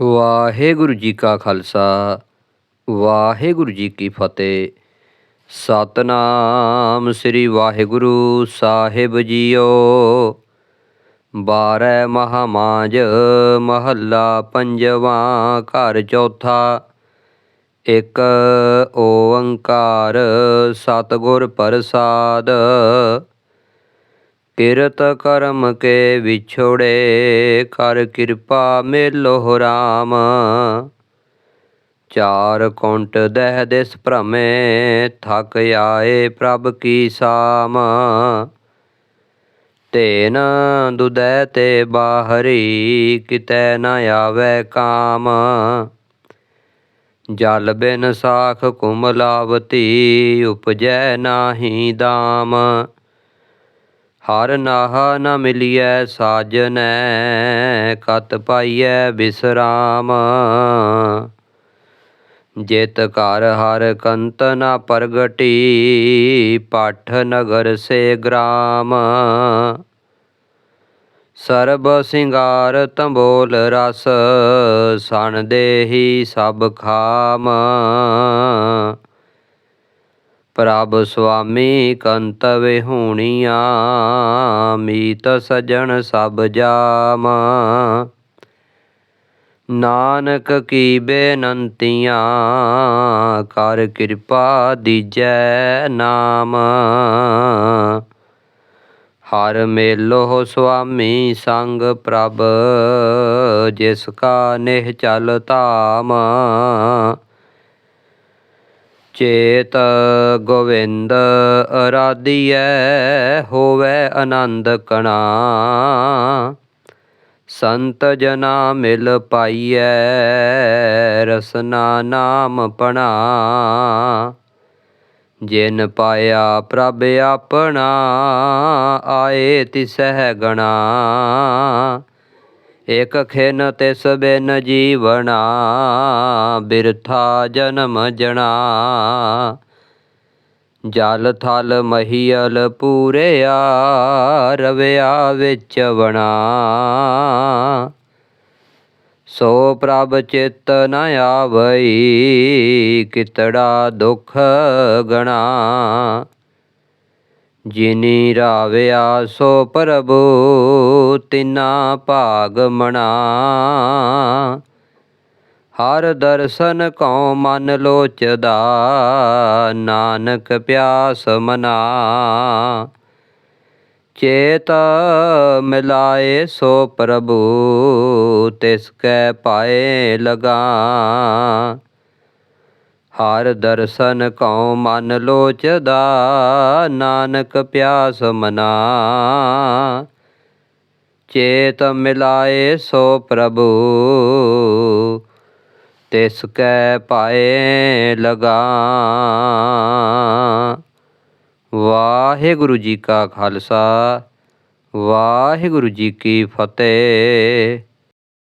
ਵਾਹਿਗੁਰੂ ਜੀ ਕਾ ਖਾਲਸਾ, ਵਾਹਿਗੁਰੂ ਜੀ ਕੀ ਫਤਿਹ। ਸਤਨਾਮ ਸ੍ਰੀ ਵਾਹਿਗੁਰੂ ਸਾਹਿਬ ਜੀਓ। ਬਾਰੈ ਮਹਾਮਾਜ ਮਹੱਲਾ ਪੰਜਵਾਂ ਘਰ ਚੌਥਾ। ਇੱਕ ਓੰਕਾਰ ਸਤਿਗੁਰ ਪ੍ਰਸਾਦ ਕਿਰਤ ਕਰਮ ਕੇ ਵਿਛੋੜੇ, ਕਰ ਕਿਰਪਾ ਮੇਲੋ ਰਾਮ। ਚਾਰ ਕੁੰਟ ਦਹਿ ਦਿਸ ਭ੍ਰਮੇ, ਥਕ ਆਏ ਪ੍ਰਭ ਕੀ ਸਾਮ। ਤੇਨ ਦੁਦੈ ਤੇ ਬਾਹਰੀ, ਕਿਤੈ ਨ ਆਵੈ ਕਾਮ। ਜਲ ਬਿਨ ਸਾਖ ਕੁਮਲਾਵਤੀ, ਉਪਜੈ ਨਾਹੀ ਦਾਮ। ਹਰ ਨਾਹ ਨ ਮਿਲਿਐ ਸਾਜਨੈ, ਕਤ ਪਾਈਐ ਬਿਸਰਾਮ। ਜਿਤ ਘਰ ਹਰ ਕੰਤ ਨ ਪ੍ਰਗਟੀ, ਪਠ ਨਗਰ ਸੇ ਗ੍ਰਾਮ। ਸਰਬ ਸਿੰਗਾਰ ਤੰਬੋਲ ਰਸ, ਸਣ ਦੇਹੀ ਸਭ ਖਾਮ। ਪ੍ਰਭ ਸੁਆਮੀ ਕੰਤ ਵਿਹੂਣੀਆਂ ਮੀਤ ਸਜਣ ਸਭ ਜਾਮ ਨਾਨਕ ਕੀ ਬੇਨੰਤੀਆਂ, ਕਰ ਕਿਰਪਾ ਦੀਜੈ ਨਾਮ। ਹਰ ਮੇਲੋ ਸੁਆਮੀ ਸੰਗ ਪ੍ਰਭ, ਜਿਸ ਕਾ ਨਿਹ ਚਲ ਧਾਮ। ਚੇਤ ਗੋਵਿੰਦ ਅਰਾਧੀਐ ਹੋਵੇ ਆਨੰਦ ਕਣਾ। ਸੰਤ ਜਨਾ ਮਿਲ ਪਾਈਐ ਰਸਨਾ ਨਾਮ ਪਣਾ। ਜਿਨ ਪਾਇਆ ਪ੍ਰਭ ਆਪਣਾ, ਆਏ ਤਿਸਹਿ ਗਣਾ। ਇਕ ਖਿਨ ਤਿਸ ਬਿਨ ਜੀਵਣਾ, ਬਿਰਥਾ ਜਨਮ ਜਣਾ। ਜਲ ਥਲ ਮਹੀਲ ਪੂਰਿਆ, ਰਵਿਆ ਵਿੱਚ ਵਣਾ। ਸੋ ਪ੍ਰਭ ਚਿਤ ਨ ਆਵਈ, ਕਿਤੜਾ ਦੁਖ ਗਣਾ। ਜਿਨੀ ਰਾਵਿਆ ਸੋ ਪ੍ਰਭੂ, ਤਿਨਾ ਭਾਗ ਮਣਾ ਹਰ ਦਰਸ਼ਨ ਕਉ ਮਨ ਲੋਚਦਾ, ਨਾਨਕ ਪਿਆਸ ਮਨਾ। ਚੇਤ ਮਿਲਾਏ ਸੋ ਪ੍ਰਭੂ, ਤਿਸ ਕੈ ਪਾਏ ਲਗਾ। ਹਰ ਦਰਸ਼ਨ ਕਉ ਮਨ ਲੋਚਦਾ, ਨਾਨਕ ਪਿਆਸ ਮਨਾ। ਚੇਤ ਮਿਲਾਏ ਸੋ ਪ੍ਰਭੂ, ਤਿਸ ਕੈ ਪਾਏ ਲਗਾ। ਵਾਹਿਗੁਰੂ ਜੀ ਕਾ ਖਾਲਸਾ, ਵਾਹਿਗੁਰੂ ਜੀ ਕੀ ਫਤਿਹ।